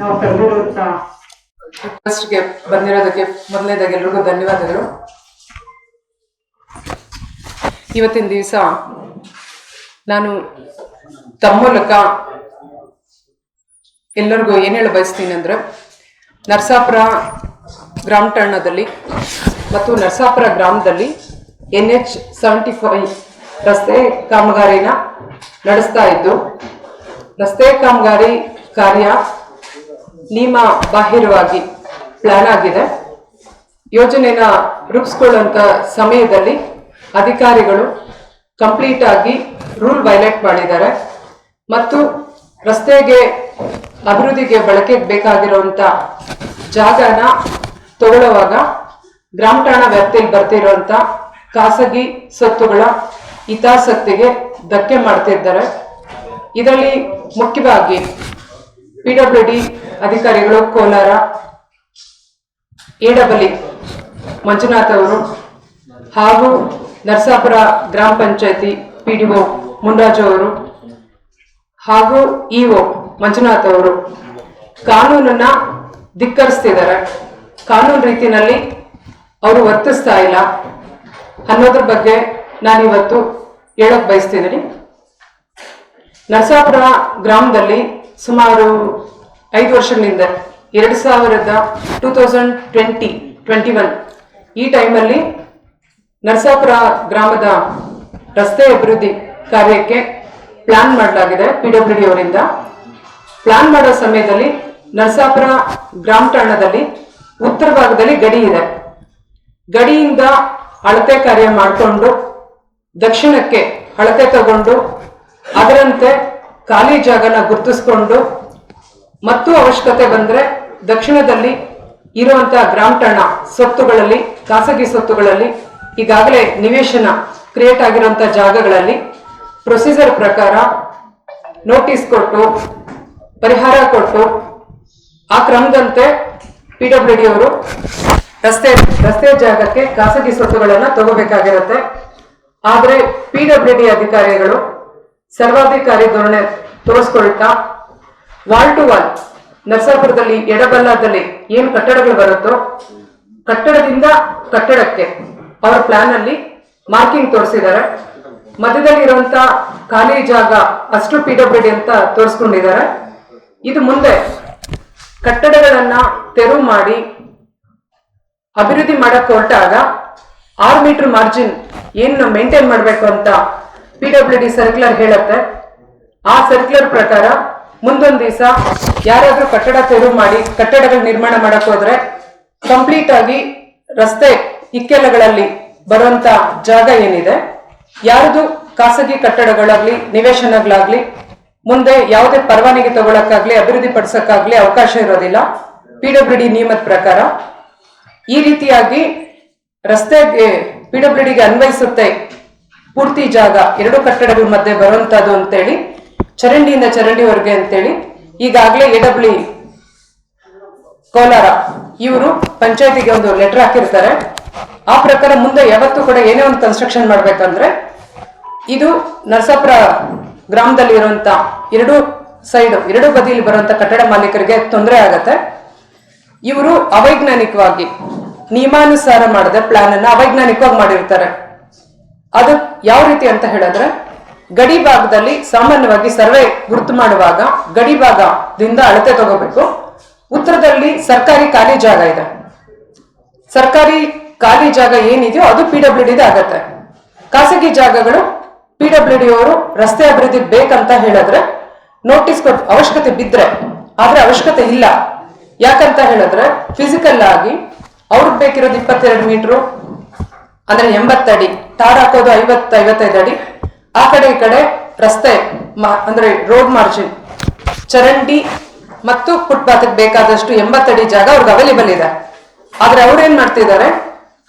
ನಾವು ಫಸ್ಟ್ಗೆ ಬಂದಿರೋದಕ್ಕೆ ಮೊದಲನೇದಾಗಿ ಎಲ್ರಿಗೂ ಧನ್ಯವಾದಗಳು. ಇವತ್ತಿನ ದಿವಸ ನಾನು ತಮ್ಮ ಮೂಲಕ ಎಲ್ಲರಿಗೂ ಏನು ಹೇಳ ಬಯಸ್ತೀನಿ ಅಂದ್ರೆ ನರಸಾಪುರ ಗ್ರಾಮ ಠಾಣದಲ್ಲಿ ಮತ್ತು ನರಸಾಪುರ ಗ್ರಾಮದಲ್ಲಿ ಎನ್ ಎಚ್ ಸೆವೆಂಟಿ ಫೈವ್ ರಸ್ತೆ ಕಾಮಗಾರಿನ ನಡೆಸ್ತಾ ಇದ್ದು, ರಸ್ತೆ ಕಾಮಗಾರಿ ಕಾರ್ಯ ನಿಯಮ ಬಾಹಿರವಾಗಿ ಪ್ಲಾನ್ ಆಗಿದೆ. ಯೋಜನೆನ ರೂಪಿಸ್ಕೊಳ್ಳುವಂತ ಸಮಯದಲ್ಲಿ ಅಧಿಕಾರಿಗಳು ಕಂಪ್ಲೀಟ್ ಆಗಿ ರೂಲ್ ವೈಲೇಟ್ ಮಾಡಿದ್ದಾರೆ. ಮತ್ತು ರಸ್ತೆಗೆ ಅಭಿವೃದ್ಧಿಗೆ ಬಳಕೆಗೆ ಬೇಕಾಗಿರುವಂತ ಜಾಗನ ತಗೊಳ್ಳುವಾಗ ಗ್ರಾಮ ಠಾಣಾ ವ್ಯಾಪ್ತಿಯಲ್ಲಿ ಬರ್ತಿರುವಂತ ಖಾಸಗಿ ಸ್ವತ್ತುಗಳ ಹಿತಾಸಕ್ತಿಗೆ ಧಕ್ಕೆ ಮಾಡ್ತಿದ್ದಾರೆ. ಇದರಲ್ಲಿ ಮುಖ್ಯವಾಗಿ ಪಿ ಡಬ್ಲ್ಯೂ ಡಿ ಅಧಿಕಾರಿಗಳು ಕೋಲಾರ ಎಡಬಲಿ ಮಂಜುನಾಥ್ ಅವರು ಹಾಗೂ ನರಸಾಪುರ ಗ್ರಾಮ ಪಂಚಾಯತಿ ಪಿ ಡಿ ಹಾಗೂ ಇಒ ಮಂಜುನಾಥ್ ಅವರು ಕಾನೂನನ್ನ ಧಿಕ್ಕರಿಸ್ತಿದ್ದಾರೆ. ಕಾನೂನು ರೀತಿಯಲ್ಲಿ ಅವರು ವರ್ತಿಸ್ತಾ ಇಲ್ಲ. ಅನ್ನೋದ್ರ ಬಗ್ಗೆ ನಾನಿವತ್ತು ಹೇಳಕ್ ಬಯಸ್ತಿದ್ದೀನಿ. ನರಸಾಪುರ ಗ್ರಾಮದಲ್ಲಿ ಸುಮಾರು ಐದು ವರ್ಷಗಳಿಂದ. ಎರಡು ಸಾವಿರದ two thousand twenty twenty one ಈ ಟೈಮಲ್ಲಿ ನರಸಾಪುರ ಗ್ರಾಮದ ರಸ್ತೆ ಅಭಿವೃದ್ಧಿ ಕಾರ್ಯಕ್ಕೆ ಪ್ಲಾನ್ ಮಾಡಲಾಗಿದೆ ಪಿ ಡಬ್ಲ್ಯೂ ಡಿ ಅವರಿಂದ. ಪ್ಲಾನ್ ಮಾಡೋ ಸಮಯದಲ್ಲಿ ನರಸಾಪುರ ಗ್ರಾಮ ಠಾಣದಲ್ಲಿ ಉತ್ತರ ಭಾಗದಲ್ಲಿ ಗಡಿ ಇದೆ. ಗಡಿಯಿಂದ ಅಳತೆ ಕಾರ್ಯ ಮಾಡಿಕೊಂಡು ದಕ್ಷಿಣಕ್ಕೆ ಅಳತೆ ತಗೊಂಡು ಅದರಂತೆ ಖಾಲಿ ಜಾಗನ ಗುರುತಿಸ್ಕೊಂಡು ಮತ್ತು ಅವಶ್ಯಕತೆ ಬಂದ್ರೆ ದಕ್ಷಿಣದಲ್ಲಿ ಇರುವಂತಹ ಗ್ರಾಮ ಠಾಣ ಸ್ವತ್ತುಗಳಲ್ಲಿ, ಖಾಸಗಿ ಸ್ವತ್ತುಗಳಲ್ಲಿ, ಈಗಾಗಲೇ ನಿವೇಶನ ಕ್ರಿಯೇಟ್ ಆಗಿರುವಂತಹ ಜಾಗಗಳಲ್ಲಿ ಪ್ರೊಸೀಜರ್ ಪ್ರಕಾರ ನೋಟಿಸ್ ಕೊಟ್ಟು, ಪರಿಹಾರ ಕೊಟ್ಟು, ಆ ಕ್ರಮದಂತೆ ಪಿ ಅವರು ರಸ್ತೆ ರಸ್ತೆ ಜಾಗಕ್ಕೆ ಖಾಸಗಿ ಸ್ವತ್ತುಗಳನ್ನ ತಗೋಬೇಕಾಗಿರುತ್ತೆ. ಆದರೆ ಪಿ ಅಧಿಕಾರಿಗಳು ಸರ್ವಾಧಿಕಾರಿ ಧೋರಣೆ ತೋರಿಸ್ಕೊಳ್ತಾ ವಾಲ್ ಟು ವಾಲ್ ನರಸಾಪುರದಲ್ಲಿ ಎಡಬಲ್ಲದಲ್ಲಿ ಏನ್ ಕಟ್ಟಡಗಳು ಬರುತ್ತೋ, ಕಟ್ಟಡದಿಂದ ಕಟ್ಟಡಕ್ಕೆ ಅವರ ಪ್ಲಾನ್ ಅಲ್ಲಿ ಮಾರ್ಕಿಂಗ್ ತೋರಿಸಿದ್ದಾರೆ. ಮಧ್ಯದಲ್ಲಿ ಇರುವಂತ ಖಾಲಿ ಜಾಗ ಅಷ್ಟು ಪಿ ಅಂತ ತೋರಿಸ್ಕೊಂಡಿದ್ದಾರೆ. ಇದು ಮುಂದೆ ಕಟ್ಟಡಗಳನ್ನ ತೆರವು ಮಾಡಿ ಅಭಿವೃದ್ಧಿ ಮಾಡಕ್ ಹೊರಟಾಗ ಆರು ಮೀಟರ್ ಮಾರ್ಜಿನ್ ಏನ್ ಮೇಂಟೈನ್ ಮಾಡಬೇಕು ಅಂತ ಪಿ ಡಬ್ಲ್ಯೂ ಡಿ ಸರ್ಕ್ಯುಲರ್ ಹೇಳುತ್ತೆ. ಆ ಸರ್ಕ್ಯುಲರ್ ಪ್ರಕಾರ ಮುಂದೊಂದು ದಿವಸ ಯಾರಾದ್ರೂ ಕಟ್ಟಡ ತೆರವು ಮಾಡಿ, ಕಟ್ಟಡಗಳ ನಿರ್ಮಾಣ ಮಾಡಕ್ ಹೋದ್ರೆ ಕಂಪ್ಲೀಟ್ ಆಗಿ ರಸ್ತೆ ಇಕ್ಕೆಲಗಳಲ್ಲಿ ಬರುವಂತ ಜಾಗ ಏನಿದೆ, ಯಾರದು ಖಾಸಗಿ ಕಟ್ಟಡಗಳಾಗ್ಲಿ, ನಿವೇಶನಗಳಾಗ್ಲಿ, ಮುಂದೆ ಯಾವುದೇ ಪರವಾನಗಿ ತಗೊಳಕ್ಕಾಗ್ಲಿ, ಅಭಿವೃದ್ಧಿ ಪಡಿಸಕ್ಕಾಗ್ಲಿ ಅವಕಾಶ ಇರೋದಿಲ್ಲ. ಪಿ ಡಿ ನಿಯಮದ ಪ್ರಕಾರ ಈ ರೀತಿಯಾಗಿ ರಸ್ತೆಗೆ ಪಿ ಡಿಗೆ ಅನ್ವಯಿಸುತ್ತೆ ಪೂರ್ತಿ ಜಾಗ, ಎರಡು ಕಟ್ಟಡಗಳ ಮಧ್ಯೆ ಬರುವಂತದ್ದು ಅಂತೇಳಿ ಚರಂಡಿಯಿಂದ ಚರಂಡಿವರೆಗೆ ಅಂತೇಳಿ ಈಗಾಗಲೇ ಎ ಕೋಲಾರ ಇವರು ಪಂಚಾಯತಿಗೆ ಒಂದು ಲೆಟರ್ ಹಾಕಿರ್ತಾರೆ. ಆ ಪ್ರಕಾರ ಮುಂದೆ ಯಾವತ್ತೂ ಕೂಡ ಏನೇ ಒಂದು ಕನ್ಸ್ಟ್ರಕ್ಷನ್ ಮಾಡ್ಬೇಕಂದ್ರೆ ಇದು ನರಸಾಪುರ ಗ್ರಾಮದಲ್ಲಿ ಇರುವಂತ ಎರಡು ಸೈಡ್ ಎರಡು ಬದಿಯಲ್ಲಿ ಬರುವಂತ ಕಟ್ಟಡ ಮಾಲೀಕರಿಗೆ ತೊಂದರೆ ಆಗತ್ತೆ. ಇವರು ಅವೈಜ್ಞಾನಿಕವಾಗಿ ನಿಯಮಾನುಸಾರ ಮಾಡದೆ ಪ್ಲಾನ್ ಅನ್ನ ಅವೈಜ್ಞಾನಿಕವಾಗಿ ಮಾಡಿರ್ತಾರೆ. ಅದು ಯಾವ ರೀತಿ ಅಂತ ಹೇಳಿದ್ರೆ ಗಡಿ ಭಾಗದಲ್ಲಿ ಸಾಮಾನ್ಯವಾಗಿ ಸರ್ವೆ ಗುರುತು ಮಾಡುವಾಗ ಗಡಿ ಭಾಗದಿಂದ ಅಳತೆ ತಗೋಬೇಕು. ಉತ್ತರದಲ್ಲಿ ಸರ್ಕಾರಿ ಖಾಲಿ ಜಾಗ ಇದೆ. ಸರ್ಕಾರಿ ಖಾಲಿ ಜಾಗ ಏನಿದೆಯೋ ಅದು ಪಿ ಡಬ್ಲ್ಯೂ ಡಿದ ಆಗತ್ತೆ. ಖಾಸಗಿ ಜಾಗಗಳು ಪಿ ಡಬ್ಲ್ಯೂ ಡಿ ಅವರು ರಸ್ತೆ ಅಭಿವೃದ್ಧಿ ಬೇಕಂತ ಹೇಳಿದ್ರೆ ನೋಟಿಸ್ ಕೊಟ್ಟು ಅವಶ್ಯಕತೆ ಬಿದ್ರೆ, ಆದ್ರೆ ಅವಶ್ಯಕತೆ ಇಲ್ಲ. ಯಾಕಂತ ಹೇಳಿದ್ರೆ ಫಿಸಿಕಲ್ ಆಗಿ ಅವ್ರಿಗೆ ಬೇಕಿರೋದು ಇಪ್ಪತ್ತೆರಡು ಮೀಟ್ರು ಅಂದ್ರೆ ಎಂಬತ್ತಡಿ ಟಾರ್ ಹಾಕೋದು ಐವತ್ತು, ಐವತ್ತೈದು ಅಡಿ. ಆ ಕಡೆ ಈ ಕಡೆ ರಸ್ತೆ ಅಂದ್ರೆ ರೋಡ್ ಮಾರ್ಜಿನ್ ಚರಂಡಿ ಮತ್ತು ಫುಟ್ಪಾತ್ ಬೇಕಾದಷ್ಟು ಎಂಬತ್ತಡಿ ಜಾಗ ಅವ್ರಿಗೆ ಅವೈಲೇಬಲ್ ಇದೆ. ಆದ್ರೆ ಅವ್ರು ಏನ್ ಮಾಡ್ತಿದ್ದಾರೆ?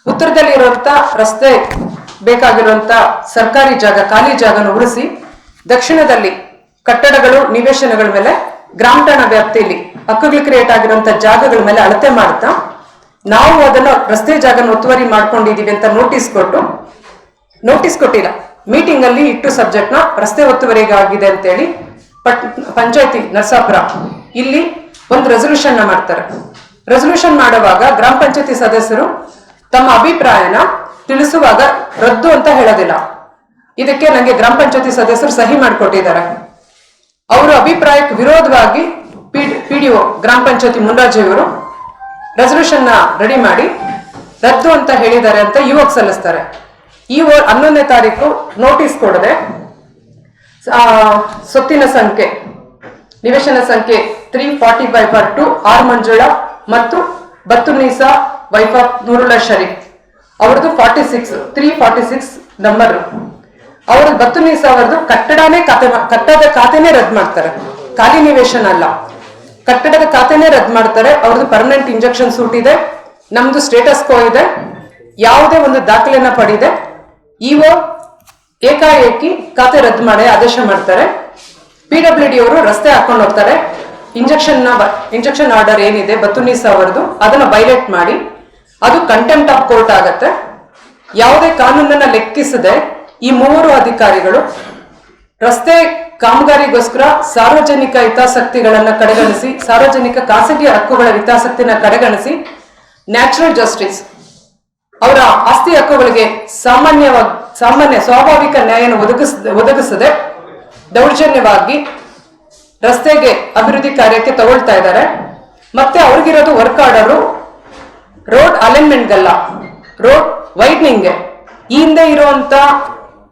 ಉತ್ತರದಲ್ಲಿ ಇರುವಂತ ರಸ್ತೆ ಬೇಕಾಗಿರುವಂತ ಸರ್ಕಾರಿ ಜಾಗ, ಖಾಲಿ ಜಾಗನ ಉಳಿಸಿ ದಕ್ಷಿಣದಲ್ಲಿ ಕಟ್ಟಡಗಳು, ನಿವೇಶನಗಳ ಮೇಲೆ ಗ್ರಾಮ ಠಾಣಾ ವ್ಯಾಪ್ತಿಯಲ್ಲಿ ಹಕ್ಕುಗಳು ಕ್ರಿಯೇಟ್ ಆಗಿರುವಂತ ಜಾಗಗಳ ಮೇಲೆ ಅಳತೆ ಮಾಡ್ತಾ ನಾವು ಅದನ್ನು ರಸ್ತೆ ಜಾಗನ ಒತ್ತುವರಿ ಮಾಡ್ಕೊಂಡಿದೀವಿ ಅಂತ ನೋಟಿಸ್ ಕೊಟ್ಟು ನೋಟಿಸ್ ಕೊಟ್ಟಿಲ್ಲ. ಮೀಟಿಂಗ್ ಅಲ್ಲಿ ಇಟ್ಟು ಸಬ್ಜೆಕ್ಟ್ನ ರಸ್ತೆ ಒತ್ತುವರಿಗೆ ಆಗಿದೆ ಅಂತೇಳಿ ಪಟ್, ಪಂಚಾಯತಿ ನರಸಾಪುರ ಇಲ್ಲಿ ಒಂದು ರೆಸೊಲ್ಯೂಷನ್ನ ಮಾಡ್ತಾರೆ. ರೆಸೊಲ್ಯೂಷನ್ ಮಾಡುವಾಗ ಗ್ರಾಮ ಪಂಚಾಯತಿ ಸದಸ್ಯರು ತಮ್ಮ ಅಭಿಪ್ರಾಯನ ತಿಳಿಸುವಾಗ ರದ್ದು ಅಂತ ಹೇಳೋದಿಲ್ಲ. ಇದಕ್ಕೆ ನನಗೆ ಗ್ರಾಮ ಪಂಚಾಯತಿ ಸದಸ್ಯರು ಸಹಿ ಮಾಡಿಕೊಟ್ಟಿದ್ದಾರೆ. ಅವರ ಅಭಿಪ್ರಾಯಕ್ಕೆ ವಿರೋಧವಾಗಿ ಪಿಡಿಒ ಗ್ರಾಮ ಪಂಚಾಯತಿ ಮುನ್ರಾಜಿಯವರು ರೆಸೊಲ್ಯೂಷನ್ನ ರೆಡಿ ಮಾಡಿ ರದ್ದು ಅಂತ ಹೇಳಿದ್ದಾರೆ ಅಂತ ಯುವಕ್ ಸಲ್ಲಿಸ್ತಾರೆ. ಈ ಹನ್ನೊಂದನೇ ತಾರೀಕು ನೋಟಿಸ್ ಕೊಡದೆ ಸೊತ್ತಿನ ಸಂಖ್ಯೆ, ನಿವೇಶನ ಸಂಖ್ಯೆ three forty five for two R Manjula ಮತ್ತು ಬತ್ತುನೀಸಾ ವೈಫ್ ಆಫ್ ನೂರುಲ್ಲಾ ಶರೀಫ್. ಅವ್ರದ್ದು forty six three forty six number ಅವ್ರದ್ದು ಬತ್ತುನೀಸಾ ಅವರದ್ದು ಕಟ್ಟಡನೇ ಖಾತೆ ಕಟ್ಟಡದ ಖಾತೆನೇ ರದ್ದು ಮಾಡ್ತಾರೆ. ಖಾಲಿ ನಿವೇಶನ ಅಲ್ಲ. ಕಟ್ಟಡದ ಖಾತೆನೇ ರದ್ದು ಮಾಡ್ತಾರೆ. ಅವ್ರದ್ದು ಪರ್ಮನೆಂಟ್ ಇಂಜೆಕ್ಷನ್ ಸೂಟ್ ಇದೆ. ನಮ್ದು ಸ್ಟೇಟಸ್ ಕೋ ಇದೆ. ಯಾವುದೇ ಒಂದು ದಾಖಲೆನ ಪಡೆದೆ. ಇಒ ಏಕಾಏಕಿ ಖಾತೆ ರದ್ದು ಮಾಡಿ ಆದೇಶ ಮಾಡ್ತಾರೆ. ಪಿ ಡಬ್ಲ್ಯೂ ಡಿ ಅವರು ರಸ್ತೆ ಹಾಕೊಂಡು ಹೋಗ್ತಾರೆ. ಇಂಜೆಕ್ಷನ್ ಇಂಜೆಕ್ಷನ್ ಆರ್ಡರ್ ಏನಿದೆ, ಬತ್ತುನೀಸ್ ಅವರದು, ಅದನ್ನ ಬೈಲೇಟ್ ಮಾಡಿ. ಅದು ಕಂಟೆಂಪ್ಟ್ ಆಫ್ ಕೋರ್ಟ್ ಆಗತ್ತೆ. ಯಾವುದೇ ಕಾನೂನನ್ನ ಲೆಕ್ಕಿಸದೆ ಈ ಮೂವರು ಅಧಿಕಾರಿಗಳು ರಸ್ತೆ ಕಾಮಗಾರಿಗೋಸ್ಕರ ಸಾರ್ವಜನಿಕ ಹಿತಾಸಕ್ತಿಗಳನ್ನ ಕಡೆಗಣಿಸಿ, ಸಾರ್ವಜನಿಕ ಖಾಸಗಿ ಹಕ್ಕುಗಳ ಹಿತಾಸಕ್ತಿನ ಕಡೆಗಣಿಸಿ ನ್ಯಾಚುರಲ್ ಜಸ್ಟಿಸ್ ಅವರ ಆಸ್ತಿ ಹಕ್ಕುಗಳಿಗೆ ಸಾಮಾನ್ಯವಾಗಿ ಸಾಮಾನ್ಯ, ಸ್ವಾಭಾವಿಕ ನ್ಯಾಯನ ಒದಗಿಸ, ಒದಗಿಸದೆ ದೌರ್ಜನ್ಯವಾಗಿ ರಸ್ತೆಗೆ ಅಭಿವೃದ್ಧಿ ಕಾರ್ಯಕ್ಕೆ ತಗೊಳ್ತಾ ಇದ್ದಾರೆ. ಮತ್ತೆ ಅವ್ರಿಗಿರೋದು ವರ್ಕ್ ಆರ್ಡರು ರೋಡ್ ಅಲೈನ್ಮೆಂಟ್ಗಲ್ಲ ರೋಡ್ ವೈಡ್ನಿಂಗ್ಗೆ ಈ ಹಿಂದೆ ಇರುವಂತ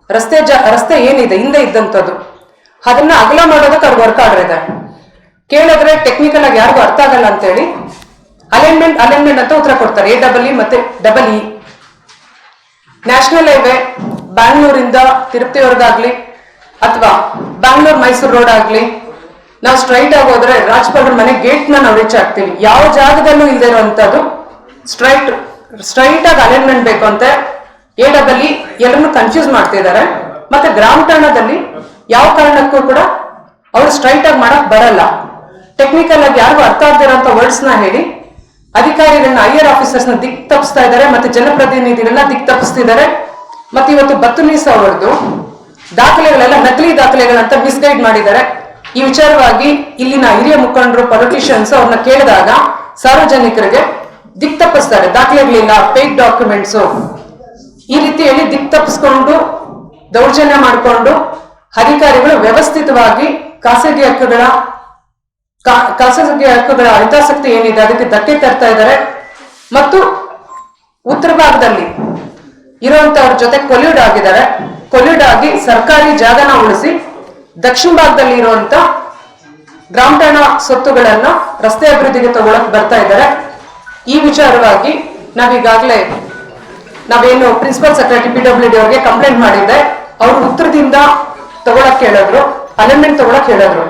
ರಸ್ತೆ ಜ, ರಸ್ತೆ ಏನಿದೆ, ಹಿಂದೆ ಇದ್ದಂಥದ್ದು ಅದನ್ನ ಅಗಲ ಮಾಡೋದಕ್ಕೆ ಅವ್ರಿಗೆ ವರ್ಕ್ ಆರ್ಡರ್ ಇದೆ. ಕೇಳಿದ್ರೆ ಟೆಕ್ನಿಕಲ್ ಆಗಿ ಯಾರಿಗೂ ಅರ್ಥ ಆಗಲ್ಲ ಅಂತೇಳಿ ಅಲೈನ್ಮೆಂಟ್ ಅಲೈನ್ಮೆಂಟ್ ಅಂತ ಉತ್ತರ ಕೊಡ್ತಾರೆ ಎ ಡಬಲ್ ಇ ಮತ್ತೆ ಡಬಲ್ ಇ ನ್ಯಾಷನಲ್ ಹೈವೇ ಬ್ಯಾಂಗ್ಳೂರಿಂದ ತಿರುಪತಿವರೆಗಾಗ್ಲಿ ಅಥವಾ ಬ್ಯಾಂಗ್ಳೂರ್ ಮೈಸೂರು ರೋಡ್ ಆಗ್ಲಿ, ನಾವು ಸ್ಟ್ರೈಟ್ ಆಗಿ ಹೋದ್ರೆ ರಾಜ್ಪಾಲ್ರ ಮನೆ ಗೇಟ್ ನಾವು ರೀಚ್ ಆಗ್ತೀವಿ. ಯಾವ ಜಾಗದಲ್ಲೂ ಇಲ್ಲದೆ ಇರುವಂತದ್ದು ಸ್ಟ್ರೈಟ್ ಸ್ಟ್ರೈಟ್ ಆಗಿ ಅಲೈನ್ಮೆಂಟ್ ಬೇಕು ಅಂತ ಇ ಎಲ್ಲರನ್ನು ಕನ್ಫ್ಯೂಸ್ ಮಾಡ್ತಿದ್ದಾರೆ ಮತ್ತೆ ಗ್ರಾಮ ಠಾಣದಲ್ಲಿ ಯಾವ ಕಾರಣಕ್ಕೂ ಕೂಡ ಅವ್ರು ಸ್ಟ್ರೈಟ್ ಆಗಿ ಮಾಡಕ್ ಬರಲ್ಲ. ಟೆಕ್ನಿಕಲ್ ಆಗಿ ಯಾರಿಗೂ ಅರ್ಥ ಆಗದಿರೋ ವರ್ಡ್ಸ್ನ ಹೇಳಿ ಅಧಿಕಾರಿಗಳನ್ನ ಐಆರ್ ಆಫೀಸರ್ಸ್ನ ದಿಕ್ ತಪ್ಪಿಸ್ತಾ ಇದ್ದಾರೆ, ಮತ್ತೆ ಜನಪ್ರತಿನಿಧಿಗಳನ್ನ ದಿಕ್ ತಪ್ಪಿಸ್ತಿದ್ದಾರೆ ಮತ್ತೆ ಇವತ್ತು ಬತ್ತುನೀಸ್ ಅವರದ್ದು ದಾಖಲೆಗಳೆಲ್ಲ ನಕಲಿ ದಾಖಲೆಗಳಂತ ಮಿಸ್ಗೈಡ್ ಮಾಡಿದ್ದಾರೆ. ಈ ವಿಚಾರವಾಗಿ ಇಲ್ಲಿನ ಹಿರಿಯ ಮುಖಂಡರು ಪೊಲಿಟಿಷಿಯನ್ಸ್ ಅವ್ರನ್ನ ಕೇಳಿದಾಗ ಸಾರ್ವಜನಿಕರಿಗೆ ದಿಕ್ ತಪ್ಪಿಸ್ತಾರೆ. ದಾಖಲೆಗಳಿಲ್ಲ ಫೇಕ್ ಡಾಕ್ಯುಮೆಂಟ್ಸ್ ಈ ರೀತಿ ಹೇಳಿ ದಿಕ್ ತಪ್ಪಿಸ್ಕೊಂಡು ದೌರ್ಜನ್ಯ ಮಾಡಿಕೊಂಡು ಅಧಿಕಾರಿಗಳು ವ್ಯವಸ್ಥಿತವಾಗಿ ಖಾಸಗಿ ಹಕ್ಕುಗಳ ಖಾಸಗಿ ಹಕ್ಕುಗಳ ಹಿತಾಸಕ್ತಿ ಏನಿದೆ, ಅದಕ್ಕೆ ಧಕ್ಕೆ ತರ್ತಾ ಇದ್ದಾರೆ. ಮತ್ತು ಉತ್ತರ ಭಾಗದಲ್ಲಿ ಇರುವಂತವ್ರ ಜೊತೆ ಕೊಲ್ಯೂಡ್ ಆಗಿದ್ದಾರೆ. ಕೊಲ್ಯೂಡ್ ಆಗಿ ಸರ್ಕಾರಿ ಜಾಗನ ಉಳಿಸಿ ದಕ್ಷಿಣ ಭಾಗದಲ್ಲಿ ಇರುವಂತ ಗ್ರಾಮಠಾಣ ಸ್ವತ್ತುಗಳನ್ನ ರಸ್ತೆ ಅಭಿವೃದ್ಧಿಗೆ ತಗೊಳಕ್ ಬರ್ತಾ ಇದ್ದಾರೆ. ಈ ವಿಚಾರವಾಗಿ ನಾವೀಗಾಗಲೇ ನಾವೇನು principal secretary P W D ಅವ್ರಿಗೆ ಕಂಪ್ಲೇಂಟ್ ಮಾಡಿದ್ದೆ. ಅವರು ಉತ್ತರದಿಂದ ತಗೊಳಕ್ ಹೇಳಿದ್ರು ಅಲೆಮೆಂಟ್ ತಗೊಳಕ್ ಹೇಳಿದ್ರು.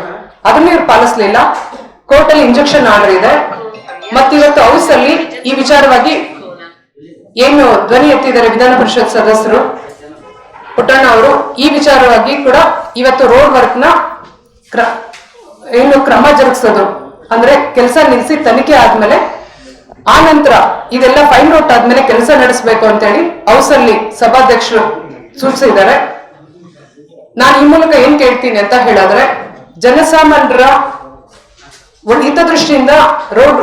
ಅದನ್ನ ಇವ್ರು ಪಾಲಿಸ್ಲಿಲ್ಲ. ಕೋರ್ಟ್ ಅಲ್ಲಿ ಇಂಜೆಕ್ಷನ್ ಆರ್ಡರ್ ಇದೆ. ಮತ್ತಿವತ್ತು ಹೌಸ್ ಅಲ್ಲಿ ಈ ವಿಚಾರವಾಗಿ ಏನು ಧ್ವನಿ ಎತ್ತಿದ್ದಾರೆ ವಿಧಾನ ಪರಿಷತ್ ಸದಸ್ಯರು, ಪುಟ್ಟಣ್ಣ ಅವರು, ಈ ವಿಚಾರವಾಗಿ ಕೂಡ ಇವತ್ತು ರೋಡ್ ವರ್ಕ್ನ ಏನು ಕ್ರಮ ಜರುಗಿಸೋದು. ಅಂದ್ರೆ ಕೆಲಸ ನಿಲ್ಲಿಸಿ ತನಿಖೆ ಆದ್ಮೇಲೆ ಆ ನಂತರ ಇದೆಲ್ಲ ಫೈನ್ ಔಟ್ ಆದ್ಮೇಲೆ ಕೆಲಸ ನಡೆಸಬೇಕು ಅಂತೇಳಿ ಹೌಸ್ ಅಲ್ಲಿ ಸಭಾಧ್ಯಕ್ಷರು ಸೂಚಿಸಿದ್ದಾರೆ. ನಾನು ಈ ಮೂಲಕ ಏನ್ ಕೇಳ್ತೀನಿ ಅಂತ ಹೇಳಿದ್ರೆ ಜನಸಾಮಾನ್ಯರ ಒಂದು ಹಿತದೃಷ್ಟಿಯಿಂದ ರೋಡ್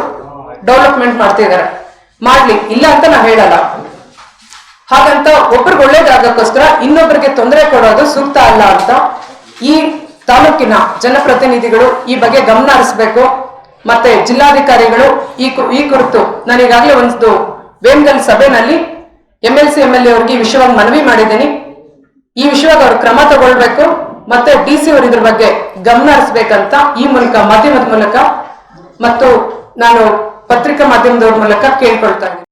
ಡೆವಲಪ್ಮೆಂಟ್ ಮಾಡ್ತಿದ್ದಾರೆ ಮಾಡ್ಲಿ, ಇಲ್ಲ ಅಂತ ನಾ ಹೇಳಲ್ಲ. ಹಾಗಂತ ಒಬ್ರಿಗೆ ಒಳ್ಳೇದಾಗಕ್ಕೋಸ್ಕರ ಇನ್ನೊಬ್ಬರಿಗೆ ತೊಂದರೆ ಕೊಡೋದು ಸೂಕ್ತ ಅಲ್ಲ ಅಂತ ಈ ತಾಲೂಕಿನ ಜನಪ್ರತಿನಿಧಿಗಳು ಈ ಬಗ್ಗೆ ಗಮನ ಹರಿಸ್ಬೇಕು. ಮತ್ತೆ ಜಿಲ್ಲಾಧಿಕಾರಿಗಳು ಈ ಈ ಕುರಿತು ನಾನು ಈಗಾಗಲೇ ಒಂದು Vemgal ಸಭೆನಲ್ಲಿ M L C M L A ಅವ್ರಿಗೆ ಈ ವಿಷಯವಾಗಿ ಮನವಿ ಮಾಡಿದ್ದೀನಿ. ಈ ವಿಷಯವಾಗಿ ಅವ್ರು ಕ್ರಮ ತಗೊಳ್ಬೇಕು. ಮತ್ತೆ ಡಿ ಸಿ ಅವರು ಇದ್ರ ಬಗ್ಗೆ ಗಮನ ಹರಿಸ್ಬೇಕಂತ ಈ ಮೂಲಕ ಮಾಧ್ಯಮದ ಮೂಲಕ ಮತ್ತು ನಾನು ಪತ್ರಿಕಾ ಮಾಧ್ಯಮದವ್ರ ಮೂಲಕ ಕೇಳ್ಕೊಳ್ತಾ